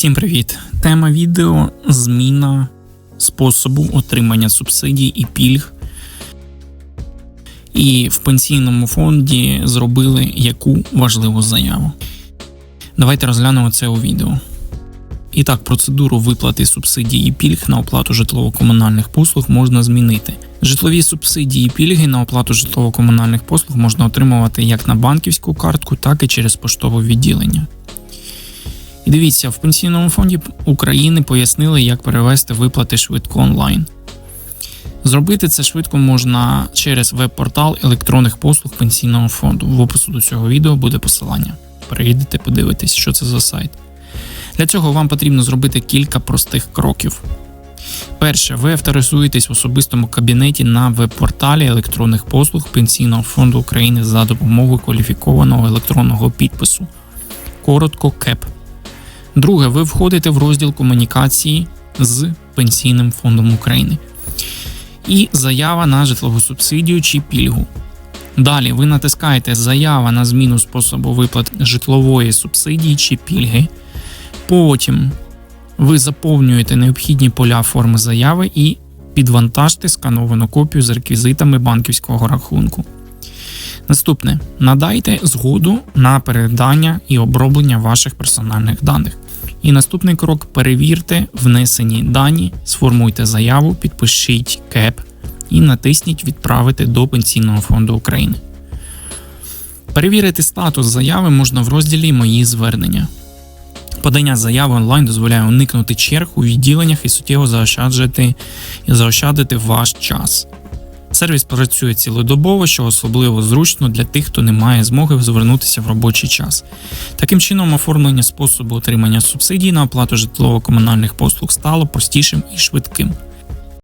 Всім привіт! Тема відео зміна способу отримання субсидій і пільг. І в пенсійному фонді зробили яку важливу заяву. Давайте розглянемо це у відео. І так, процедуру виплати субсидій і пільг на оплату житлово-комунальних послуг можна змінити. Житлові субсидії і пільги на оплату житлово-комунальних послуг можна отримувати як на банківську картку, так і через поштове відділення. Дивіться, в Пенсійному фонді України пояснили, як перевести виплати швидко онлайн. Зробити це швидко можна через веб-портал електронних послуг Пенсійного фонду. В опису до цього відео буде посилання. Перейдете, подивитесь, що це за сайт. Для цього вам потрібно зробити кілька простих кроків. Перше, ви авторизуєтесь в особистому кабінеті на веб-порталі електронних послуг Пенсійного фонду України за допомогою кваліфікованого електронного підпису. Коротко КЕП. Друге, ви входите в розділ комунікації з Пенсійним фондом України і заява на житлову субсидію чи пільгу. Далі ви натискаєте Заява на зміну способу виплат житлової субсидії чи пільги. Потім ви заповнюєте необхідні поля форми заяви і підвантажте скановану копію з реквізитами банківського рахунку. Наступне надайте згоду на передання і оброблення ваших персональних даних. І наступний крок перевірте внесені дані, сформуйте заяву, підпишіть КЕП і натисніть Відправити до Пенсійного фонду України. Перевірити статус заяви можна в розділі Мої звернення. Подання заяви онлайн дозволяє уникнути черг у відділеннях і суттєво заощаджити заощадити ваш час. Сервіс працює цілодобово, що особливо зручно для тих, хто не має змоги звернутися в робочий час. Таким чином, оформлення способу отримання субсидій на оплату житлово-комунальних послуг стало простішим і швидким.